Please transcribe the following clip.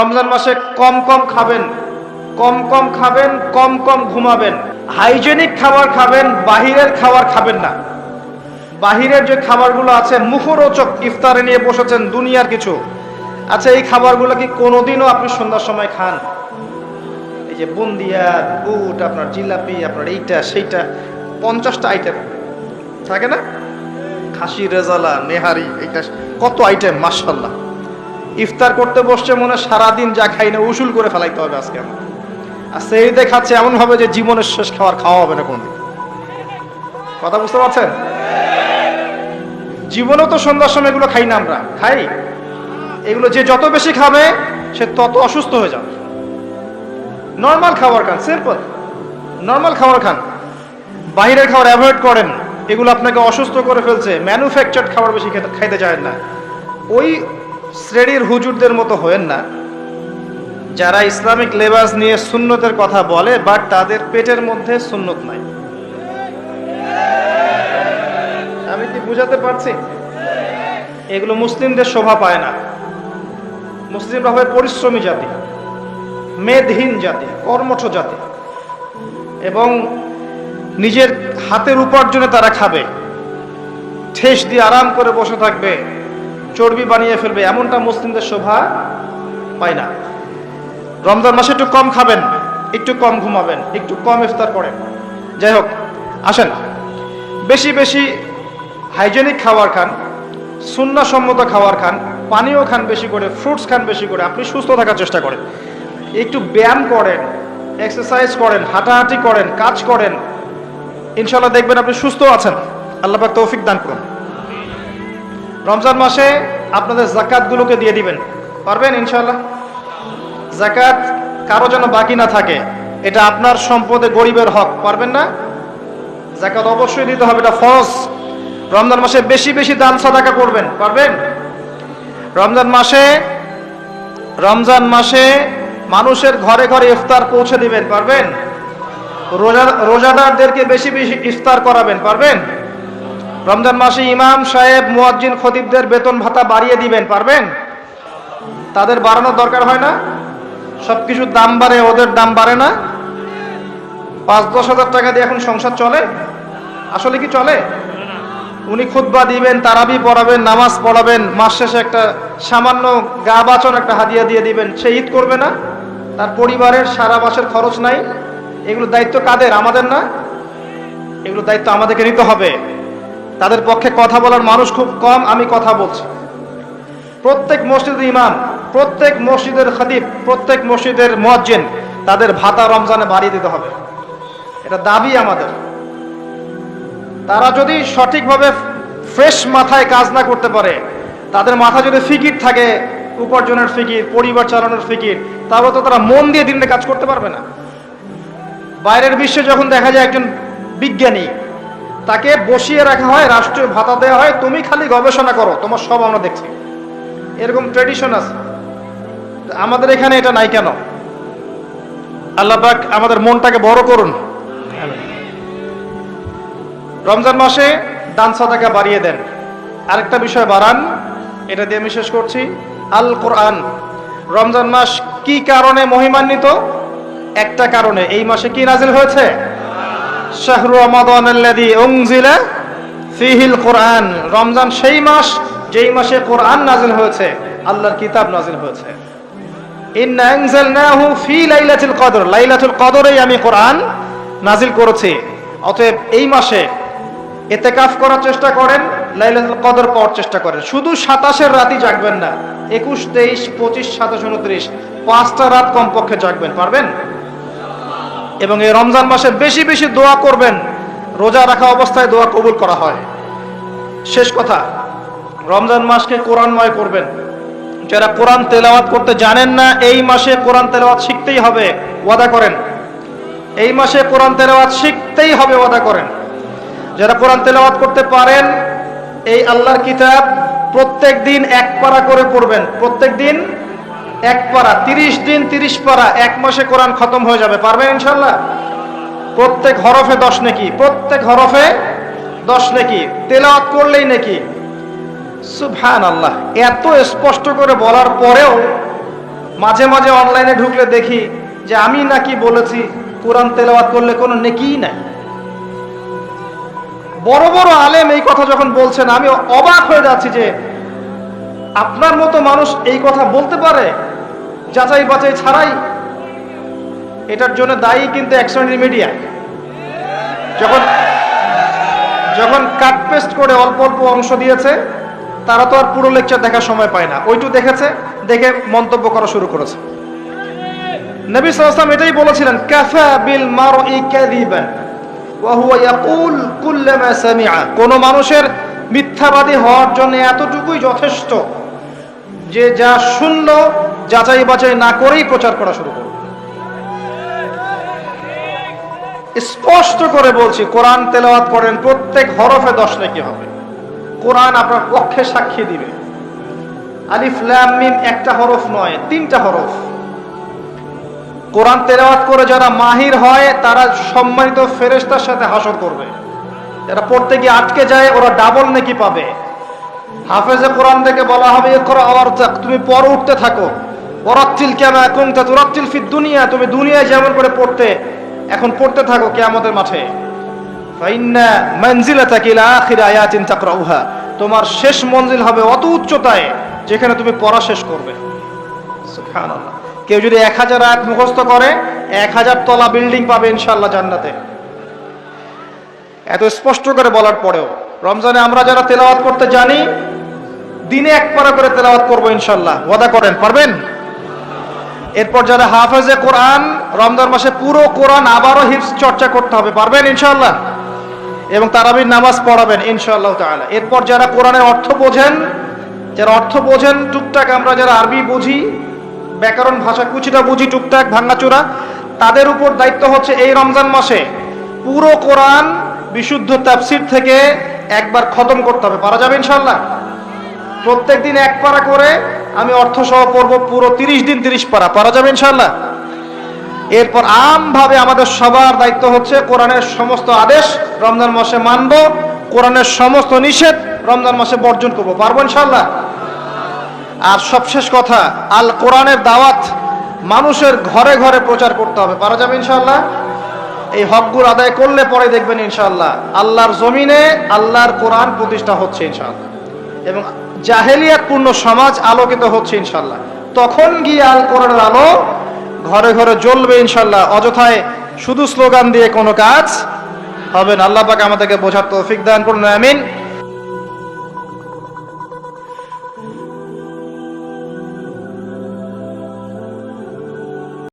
রমজান মাসে কম কম খাবেন, কম কম খাবেন, কম কম ঘুমাবেন। হাইজেনিক খাবার খাবেন, বাহিরের খাবার খাবেন না। বাহিরের যে খাবারগুলো আছে, মুখরোচক ইফতারে নিয়ে বসেছেন দুনিয়ার কিছু। আচ্ছা এই খাবারগুলো কি কোনোদিনও আপনি সন্ধ্যার সময় খান? এই যে বুন্দিয়া, বুট, আপনার জিলাপি, আপনার এইটা, সেইটা, পঞ্চাশটা আইটেম থাকে না? খাসি, রেজালা নেহারি এইটা কত আইটেম মার্শাল্লাহ ইফতার করতে বসছে মনে সারাদিন যা খাই না, উসুল করে ফেলাইতে হবে আজকে আমার। আর সেই দেখাচ্ছে এমন হবে যে জীবনের শেষ খাবার খাওয়া হবে না কোনদিন। কথা বুঝতে পারছেন? জীবনেও তো সন্ধ্যার সময় এগুলো খাই না আমরা। খাই? এগুলো যে যত বেশি খাবে, সে তত অসুস্থ হয়ে যাবে। নর্মাল খাবার খান, সিম্পল। নর্মাল খাবার খান। বাইরের খাবার অ্যাভয়েড করেন। এগুলো আপনাকে অসুস্থ করে ফেলছে। ম্যানুফ্যাকচার্ড খাবার বেশি খেতে খাইতে চায় না। ওই শ্রেণির হুজুরদের মতো হয়েন না। যারা ইসলামিক লেবাস নিয়ে সুন্নতের কথা বলে, বাট তাদের পেটের মধ্যে সুন্নত নাই। আমি কি বুঝাতে পারছি? এগুলো মুসলিমদের শোভা পায় না। মুসলিমরা হয় পরিশ্রমী জাতি মেদহীন জাতি, কর্মঠ জাতি, এবং নিজের হাতের উপার্জনে তারা খাবে। ঠেস দিয়ে আরাম করে বসে থাকবে। চর্বি বানিয়ে ফেলবে, এমনটা মুসলিমদের শোভা পায় না। রমজান মাসে একটু কম খাবেন, একটু কম ঘুমাবেন, একটু কম ইফতার করেন। যাই হোক, আসেন। বেশি বেশি হাইজেনিক খাবার খান, সুন্নাসম্মত খাবার খান, পানীয় খান বেশি করে ফ্রুটস খান বেশি করে, আপনি সুস্থ থাকার চেষ্টা করেন। একটু ব্যায়াম করেন এক্সারসাইজ করেন, হাঁটাহাঁটি করেন, কাজ করেন ইনশাল্লাহ দেখবেন আপনি সুস্থ আছেন। আল্লাহ তৌফিক দান করুন। রমজান মাসে আপনাদের জাকাতগুলোকে দিয়ে দিবেন। পারবেন ইনশাল্লাহ জাকাত কারও যেন বাকি না থাকে, এটা আপনার সম্পদে গরিবের হক, পারবেন না? জাকাত অবশ্যই দিতে হবে, এটা ফরজ। রমজান মাসে বেশি বেশি দান সাদাকা করবেন, পারবেন? রমজান মাসে রমজান মাসে মানুষের ঘরে ঘরে ইফতার পৌঁছে দিবেন, পারবেন? রোজা, রোজাদারদেরকে বেশি বেশি ইফতার করাবেন, পারবেন? রমজান মাসে ইমাম সাহেব, মুয়াজ্জিন খতিবদের বেতন ভাতা বাড়িয়ে দিবেন, পারবেন? তাদের বাড়ানোর দরকার হয় না? সব কিছুর দাম বাড়ে, ওদের দাম বাড়ে না? পাঁচ দশ হাজার টাকা দিয়ে এখন সংসার চলে? আসলে কি চলে? উনি খুতবা দিবেন, তারাবি পড়াবেন, নামাজ পড়াবেন, মাস শেষে একটা সামান্য গা বাচন একটা হাদিয়া দিয়ে দিবেন, সে ঈদ করবে না? তার পরিবারের সারা মাসের খরচ নাই। এগুলো দায়িত্ব কাদের? আমাদের না? এগুলো দায়িত্ব আমাদেরকে নিতে হবে। তাদের পক্ষে কথা বলার মানুষ খুব কম, আমি কথা বলছি। প্রত্যেক মসজিদের ইমাম, প্রত্যেক মসজিদের খতিব, প্রত্যেক মসজিদের মুয়াজ্জিন, তাদের ভাতা রমজানে বাড়িয়ে দিতে হবে। এটা দাবি আমাদের। তারা যদি সঠিকভাবে ফ্রেশ মাথায় কাজ না করতে পারে, তাদের মাথা যদি ফিকির থাকে, উপার্জনের ফিকির, পরিবার চালানোর ফিকির, তাহলে তো তারা মন দিয়ে দিনে কাজ করতে পারবে না। বাইরের বিশ্বে যখন দেখা যায় একজন বিজ্ঞানী তাকে বসিয়ে রাখা হয়, রাষ্ট্রীয় ভাতা দেওয়া হয়। তুমি খালি গবেষণা করো, তোমার সব আমরা দেখছি। এরকম ট্রেডিশন আছে। আমাদের এখানে এটা নাই কেন? আল্লাহ আমাদের মনটাকে বড় করুন। রমজান মাসে দান সাদাকা বাড়িয়ে দেন। আরেকটা বিষয় বাড়ান, এটা দিয়ে আমি শেষ করছি। আল কোরআন, রমজান মাস কি কারণে মহিমান্বিত? একটা কারণে। এই মাসে কি নাজিল হয়েছে? শাহরু রমাদান ফিহিল কোরআন রমজান সেই মাস, যেই মাসে কোরআন নাজিল হয়েছে, আল্লাহর কিতাব নাজিল হয়েছে। ফি কদর। কদরেই আমি কোরআন নাজিল করেছি। অতএব এই মাসে এতেকাফ করার চেষ্টা করেন কদর পাওয়ার চেষ্টা করেন। শুধু সাতাশের রাতই জাগবেন না, একুশ, তেইশ, পঁচিশ, সাতাশ, উনত্রিশ, পাঁচটা রাত কমপক্ষে জাগবেন। পারবেন? এবং এই রমজান মাসে বেশি বেশি দোয়া করবেন। রোজা রাখা অবস্থায় দোয়া কবুল করা হয়। শেষ কথা, রমজান মাসকে কোরআনময় করবেন। যারা কোরআন তেলাওয়াত করতে জানেন না, এই মাসে কোরআন তেলাওয়াত শিখতেই হবে, ওয়াদা করেন। এই মাসে কোরআন তেলাওয়াত শিখতেই হবে, ওয়াদা করেন। যারা কোরআন তেলাওয়াত করতে পারেন, এই আল্লাহর কিতাব প্রত্যেক দিন এক পারা করে পড়বেন। প্রত্যেক দিন এক পারা তিরিশ দিন তিরিশ পারা এক মাসে কোরআন খতম হয়ে যাবে। পারবেন ইনশাল্লাহ প্রত্যেক হরফে দশ নেকি, প্রত্যেক হরফে দশ নেকি, তেলাওয়াত করলেই নেকি। সুবহান আল্লাহ এত স্পষ্ট করে বলার পরেও মাঝে মাঝে অনলাইনে ঢুকলে দেখি যে আমি নাকি বলেছি, কোরআন তেলাওয়াত করলে কোনো নেকিই নাই। বড় বড় আলেম এই কথা যখন বলছেন, আমি অবাক হয়ে যাচ্ছি যে আপনার মতো মানুষ এই কথা বলতে পারে? যাচাই বাছাই ছাড়াই? এটার জন্য দায়ী কিন্তু এক শ্রেণির মিডিয়া যখন যখন কাট পেস্ট করে অল্প অল্প অংশ দিয়েছে, তারা তো আর পুরো লেকচার দেখার সময় পায় না। ওইটু দেখেছে, দেখে মন্তব্য করা শুরু করেছে। নবী সাল্লাল্লাহু এটাই বলেছিলেন, কাফা বিল সামিআ। কোন মানুষের মিথ্যাবাদী হওয়ার জন্য এতটুকুই যথেষ্ট। যে যা শুনল যাচাই বাছাই না করেই প্রচার করা শুরু করবে স্পষ্ট করে বলছি, কোরআন তেলাওয়াত করেন, প্রত্যেক হরফে দশ নাকি হবে। কোরআন আপনার পক্ষে সাক্ষী দিবে। আলিফ, লাম, মিম একটা হরফ নয়, তিনটা হরফ। কোরআন তেলাওয়াত করে যারা মাহির হয়, তারা সম্মানিত ফেরেস্তার সাথে হাসর করবে। যারা পড়তে গিয়ে আটকে যায়, ওরা ডাবল নাকি পাবে। হাফেজে কোরআন থেকে বলা হবে তুমি পর উঠতে থাকো। ওরাত্তিল কামা কুনতা তুরাত্তিল ফিদ দুনিয়া, তুমি দুনিয়ায় যেমন করে পড়তে, এখন পড়তে থাকো মাঠে। মানজিলাতাকা ইলা আখির তোমার শেষ মঞ্জিল হবে অত উচ্চতায় যেখানে তুমি পড়া শেষ করবে। কেউ যদি এক হাজার আয়াত মুখস্থ করে, এক হাজার তলা বিল্ডিং পাবে ইনশাআল্লাহ জান্নাতে। এত স্পষ্ট করে বলার পরেও, রমজানে আমরা যারা তেলাওয়াত করতে জানি দিনে এক পারা করে তেলাওয়াত করব ইনশাল্লাহ ওয়াদা করেন, পারবেন? এরপর যারা হাফেজে কোরআন, রমজান মাসে পুরো কোরআন আবারও হিফস চর্চা করতে হবে, পারবেন ইনশাল্লাহ এবং তারাবির নামাজ পড়াবেন ইনশাআল্লাহ তাআলা। এরপর যারা কোরআনের অর্থ বোঝেন, যারা অর্থ বোঝেন, টুকটাক আমরা যারা আরবি বুঝি, ব্যাকরণ ভাষা কুচিটা বুঝি, টুকটাক ভাঙ্গাচোরা তাদের উপর দায়িত্ব হচ্ছে এই রমজান মাসে পুরো কোরআন বিশুদ্ধ তাফসির থেকে একবার খতম করতে হবে। পারা যাবে ইনশাল্লাহ প্রত্যেক দিন এক পারা করে আমি অর্থ সহ পড়ব পুরো তিরিশ দিন তিরিশ পারা পারা যাবে ইনশাল্লাহ এরপর আমভাবে আমাদের সবার দায়িত্ব হচ্ছে কোরআনের সমস্ত আদেশ রমজান মাসে মানব, কোরআনের সমস্ত নিষেধ রমজান মাসে বর্জন করব। পারব ইনশাল্লাহ আর সবশেষ কথা, আল কোরআনের দাওয়াত মানুষের ঘরে ঘরে প্রচার করতে হবে। পারা যাবে ইনশাল্লাহ এই হকগুলো আদায় করলে পরে দেখবেন ইনশাল্লাহ আল্লাহর জমিনে আল্লাহর কোরআন প্রতিষ্ঠা হচ্ছে ইনশাল্লাহ এবং জাহেলিয়াতপূর্ণ সমাজ আলোকিত হচ্ছে ইনশাল্লাহ। তখন গিয়ে আল কোরআনের আলো ঘরে ঘরে জ্বলবে ইনশাল্লাহ। অযথায় শুধু স্লোগান দিয়ে কোনো কাজ হবে না। আল্লাহ পাক আমাদেরকে বোঝার তৌফিক দান করুন, আমিন।